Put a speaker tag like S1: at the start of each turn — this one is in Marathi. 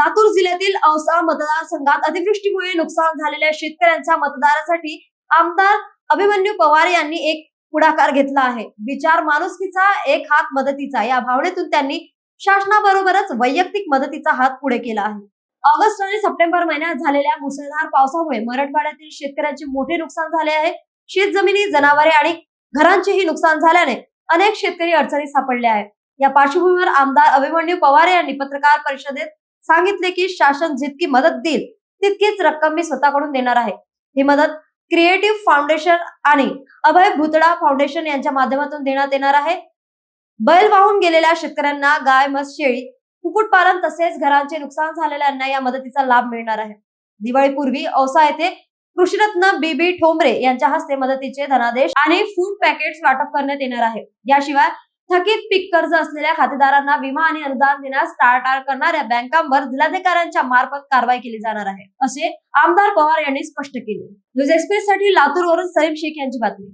S1: लातूर जिल्ह्यातील औसा मतदारसंघात अतिवृष्टीमुळे नुकसान झालेल्या शेतकऱ्यांच्या मतदारासाठी आमदार अभिमन्यू पवार यांनी एक पुढाकार घेतला आहे. विचार माणुसकीचा एक हात मदतीचा या भावनेतून त्यांनी शासनाबरोबरच वैयक्तिक मदतीचा हात पुढे केला आहे. ऑगस्ट आणि सप्टेंबर महिन्यात झालेल्या मुसळधार पावसामुळे मराठवाड्यातील शेतकऱ्यांचे मोठे नुकसान झाले आहे. शेत जमिनी जनावरे आणि घरांचेही नुकसान झाल्याने अनेक शेतकरी अडचणीत सापडले आहेत. या पार्श्वभूमीवर आमदार अभिमन्यू पवार यांनी पत्रकार परिषदेत सांगितले की शासन जितकी मदत देईल तितकीच रक्कम मी स्वतःकडून देणार आहे. ही मदत क्रिएटिव्ह फाउंडेशन आणि अभय भुतडा फाउंडेशन यांच्या माध्यमातून देण्यात येणार आहे. बैल वाहून गेलेल्या शेतकऱ्यांना गाय म्हस शेळी कुक्कुटपालन तसेच घरांचे नुकसान झालेल्यांना या मदतीचा लाभ मिळणार आहे. दिवाळीपूर्वी औसा येथे कृषीरत्न बीबी ठोंबरे यांच्या हस्ते मदतीचे धनादेश आणि फूड पॅकेट्स वाटप करण्यात येणार आहे. याशिवाय थकीत पीक कर्ज असलेल्या खातेदारांना विमा आणि अनुदान देण्यास टाळाटाळ करणाऱ्या बँकांवर जिल्हाधिकाऱ्यांच्या मार्फत कारवाई केली जाणार आहे असे आमदार पवार यांनी स्पष्ट केले. न्यूज एक्सप्रेस साठी लातूर वरून सलीम शेख यांची बातमी.